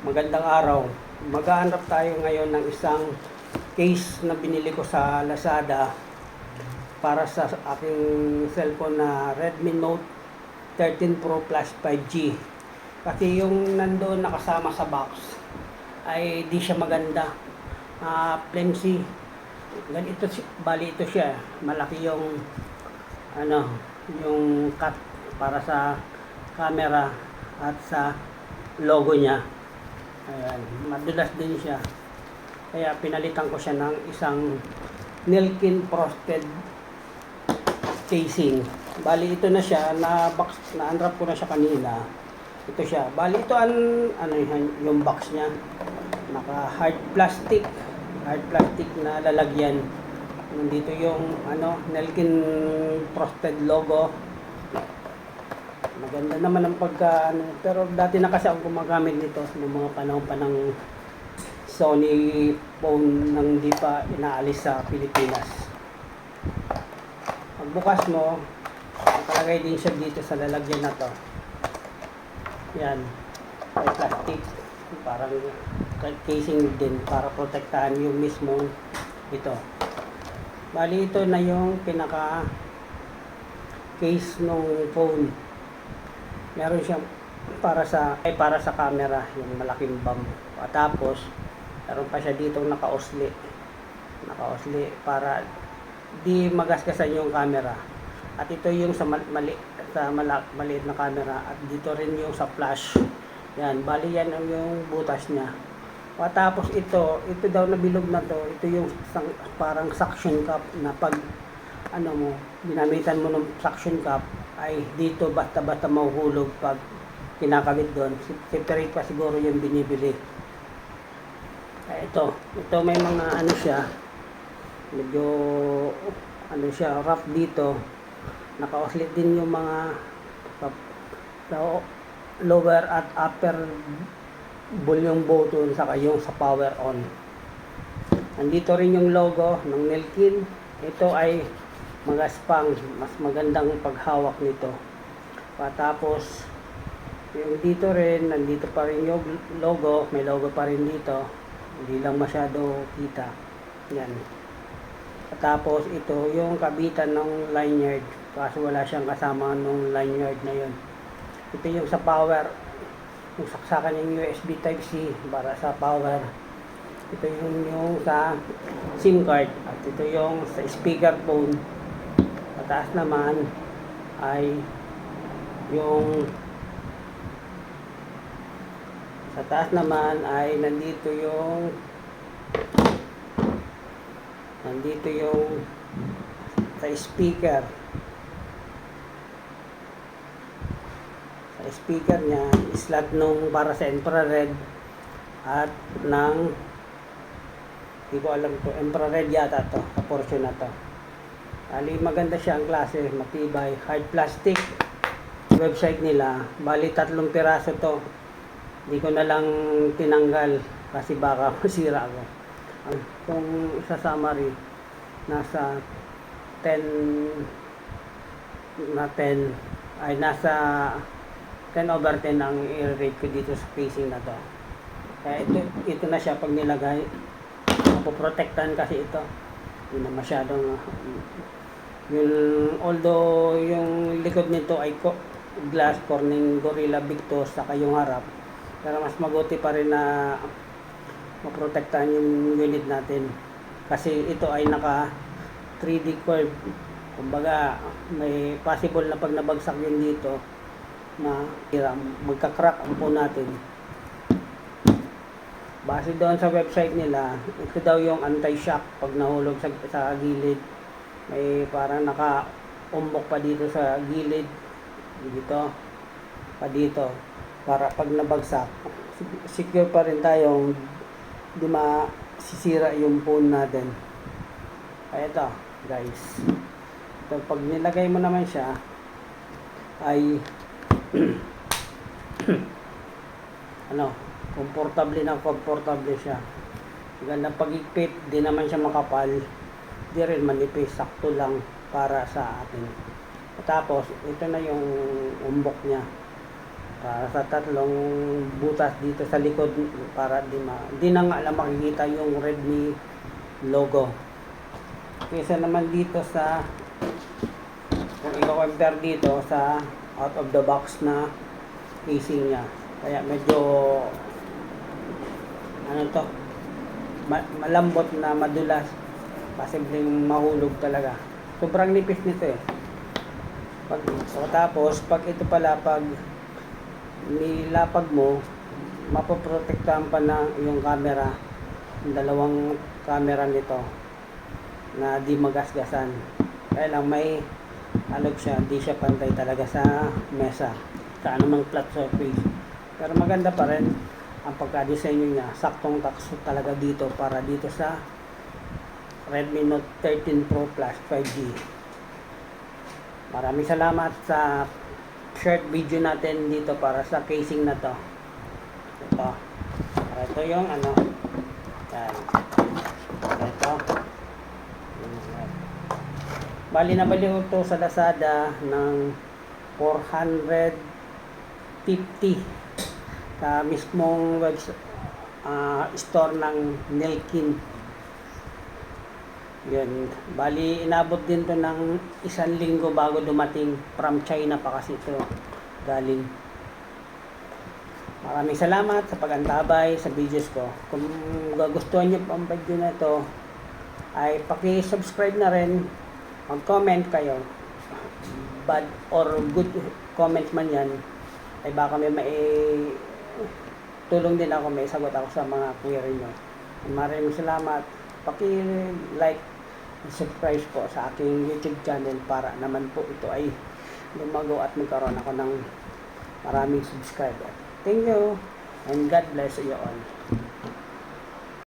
Magandang araw. Maghahanap tayo ngayon ng isang case na binili ko sa Lazada para sa aking cellphone na Redmi Note 13 Pro Plus 5G. Kasi yung nandoon nakasama sa box ay di siya maganda. Ah, flimsy. Ganito, bali ito siya. Malaki yung ano, yung cut para sa camera at sa logo niya. Ayan, madulas din siya. Kaya pinalitan ko siya ng isang Nilkin frosted casing. Bali ito na siya, na box na unwrap ko na siya kanina. Ito siya. Bali ito ang ano yung box niya. Naka hard plastic, hard plastic na lalagyan. Nandito yung ano, Nilkin frosted logo. Maganda naman ang pagka ano, pero dati na kasi ako gumagamit nito noong mga panahon pa ng Sony phone nang di pa inaalis sa Pilipinas. Pagbukas mo, nakalagay din siya dito sa lalagyan na to. Yan. May plastic. Parang casing din para protektahan yung mismong ito. Bali ito na yung pinaka case nung phone. Meron siyang para sa ay para sa camera, yung malaking bump. At tapos meron pa siya dito naka-osli. Naka-osli para di magasgasan yung camera. At ito yung sa mal- mali sa mala- maliit na camera at dito rin yung sa flash. Yan, bali yan ang yung butas niya. Patapos ito, ito daw na bilog na to, ito yung parang suction cup na pag ano mo, ginamitan mo ng suction cup ay dito basta-basta mahuhulog pag kinakabit doon. Separate pa siguro yung binibili. Kaya ito, ito may mga ano siya, medyo ano siya, rough dito. Naka-oscillate din yung mga sa lower at upper volume button saka yung sa power on. Nandito rin yung logo ng Nelkin. Ito ay magaspang, mas magandang paghawak nito. Patapos, yung dito rin, nandito pa rin yung logo, may logo pa rin dito. Hindi lang masyado kita. Yan. Tapos ito, yung kabitan ng lanyard. Kaso wala siyang kasama nung lanyard na yun. Ito yung sa power, yung saksakan yung USB Type-C para sa power. Ito yung, yung sa SIM card. At ito yung sa speaker Pataas naman ay yung sa taas naman ay nandito yung nandito yung sa speaker. Sa speaker niya slot nung para sa infrared at ng hindi ko alam to infrared yata to sa portion na to Ali maganda siya ang klase matibay hard plastic. Website nila bali tatlong piraso to. Hindi ko na lang tinanggal kasi baka masira ako. Kung sa summary nasa 10 na 10 ay nasa 10 over 10 ang i-rate ko dito sa facing na to. Kaya ito, ito na siya pag nilagay. Mapoprotektahan kasi ito. Hindi na masyadong yung although yung likod nito ay glass corning Gorilla Victus saka yung harap pero mas mabuti pa rin na maprotektahan yung unit natin. Kasi ito ay naka 3D curve. Kumbaga may possible na pag nabagsak yun dito na magka-crack ang phone natin. Base doon sa website nila ito daw yung anti-shock pag nahulog sa, sa gilid may parang naka umbok pa dito sa gilid. Dito. Pa dito. Para pag nabagsak secure pa rin tayong di masisira yung phone natin. Ay ito guys. Ito pag nilagay mo naman siya ay ano komportable na komportable siya. Ganda pagigpit di naman siya makapal di rin manipis sakto lang para sa atin tapos ito na yung umbok niya para sa tatlong butas dito sa likod para di ma di na nga lang makikita yung Redmi logo. Kaysa naman dito sa kung i-compare dito sa out of the box na casing niya. Kaya medyo ano to ma- malambot na madulas posibleng mahulog talaga. Sobrang nipis nito eh. Pag, so, tapos, pag ito pala, pag nilapag mo, mapoprotektahan pa na yung camera, yung dalawang camera nito, na di magasgasan. Kaya lang may, alog siya, di siya pantay talaga sa mesa, sa anumang flat surface. Pero maganda pa rin ang pagka-design niya, saktong takso talaga dito para dito sa Redmi Note 13 Pro Plus 5G. Maraming salamat sa short video natin dito para sa casing na to. Ito. Ito yung ano. Yan. Ito. Bali na bali ko to sa Lazada ng 450 sa mismong web ah, store ng Nelkin. Yun. Bali, inabot din to ng isang linggo bago dumating from China pa kasi ito galing. Maraming salamat sa pag-antabay sa videos ko. Kung gugustuhan niyo pa ang video na ito, ay paki-subscribe na rin, mag-comment kayo. Bad or good comments man yan, ay baka may mai tulong din ako, may sagot ako sa mga query nyo. Maraming salamat. Paki-like and subscribe po sa aking YouTube channel para naman po ito ay lumago at magkaroon ako ng maraming subscriber. Thank you and God bless you all.